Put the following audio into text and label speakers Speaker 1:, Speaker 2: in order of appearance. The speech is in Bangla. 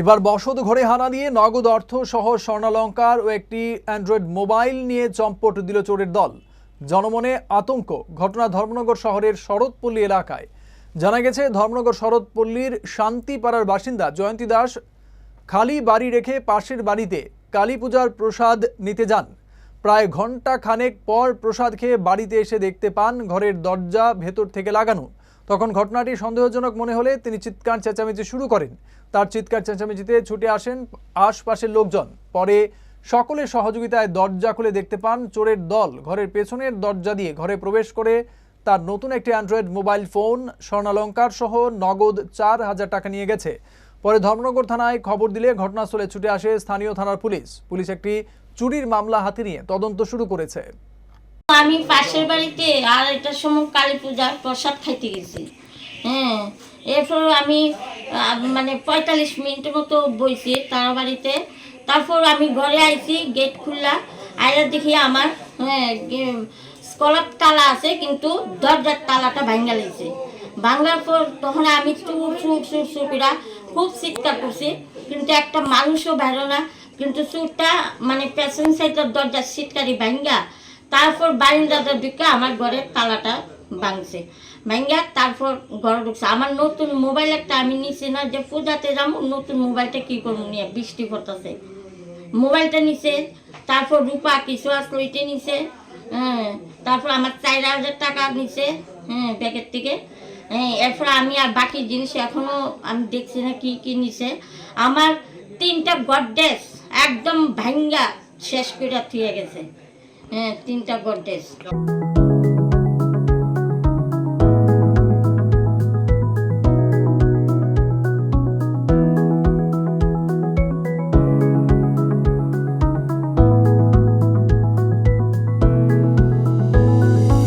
Speaker 1: এবার বসত ঘরে হানা দিয়ে নগদ অর্থ সহ স্বর্ণালঙ্কার ও একটি অ্যান্ড্রয়েড মোবাইল নিয়ে চম্পট দিল চোরের দল। জনমনে আতঙ্ক, ঘটনা ধর্মনগর শহরের শরৎপল্লী এলাকায়। জানা গেছে, ধর্মনগর শরৎপল্লীর শান্তিপাড়ার বাসিন্দা জয়ন্তী দাস খালি বাড়ি রেখে পাশের বাড়িতে কালী পূজার প্রসাদ নিতে যান। প্রায় ঘণ্টা খানেক পর প্রসাদ খেয়ে বাড়িতে এসে দেখতে পান ঘরের দরজা ভেতর থেকে লাগানো। তখন ঘটনাটি সন্দেহজনক মনে হলে তিনি চিৎকার চেঁচামেচি শুরু করেন। তার চিৎকার চেঁচামেচিতে ছুটে আসেন আশপাশের লোকজন। পরে সকলের সহযোগিতায় দরজা খুলে দেখতে পান, চোরের দল ঘরের পেছনের দরজা দিয়ে ঘরে প্রবেশ করে তার নতুন একটি অ্যান্ড্রয়েড মোবাইল ফোন স্বর্ণালঙ্কার সহ নগদ চার হাজার টাকা নিয়ে গেছে। পরে ধর্মনগর থানায় খবর দিলে ঘটনাস্থলে ছুটে আসে স্থানীয় থানার পুলিশ। পুলিশ একটি চুরির মামলা হাতে নিয়ে তদন্ত শুরু করেছে।
Speaker 2: আমি পাশের বাড়িতে আর এটার সময় কালী পূজার প্রসাদ খাইতে গেছি। হ্যাঁ এরপর আমি মানে পঁয়তাল্লিশ মিনিটের মতো বইছি তার বাড়িতে। তারপর আমি ঘরে আইছি, গেট খুললা আইরা দেখি আমার হ্যাঁ স্কলার তালা আছে, কিন্তু দরজার তালাটা ভাঙ্গা লেগেছে। ভাঙ্গার পর তখন আমি চুর চুর চুর করে খুব চিৎকার করছি, কিন্তু একটা মানুষও বেরো না, কিন্তু চুরটা মানে সাইডের দরজার সিটকারি ভাঙ্গা তারপর বারিন্দাটা ঢুকে আমার ঘরের তালাটা ভাঙছে। ভাঙ্গা তারপর ঘরে ঢুকছে। আমার নতুন মোবাইল একটা আমি নিছি না যে পূজাতে যাব, নতুন মোবাইলটা কি করব নিয়ে বৃষ্টি পড়তেছে। মোবাইলটা নিছে, তারপর রূপা কিছু আসলো, এটা নিছে হ্যাঁ তারপর আমার চার হাজার টাকা নিছে হ্যাঁ ব্যাগের থেকে। হ্যাঁ এরপর আমি আর বাকি জিনিস এখনও আমি দেখছি না কি কি নিছে। আমার তিনটা গডডেস একদম ভাঙ্গা শেষ করে থুয়ে গেছে। হ্যাঁ তিনটা গডডেস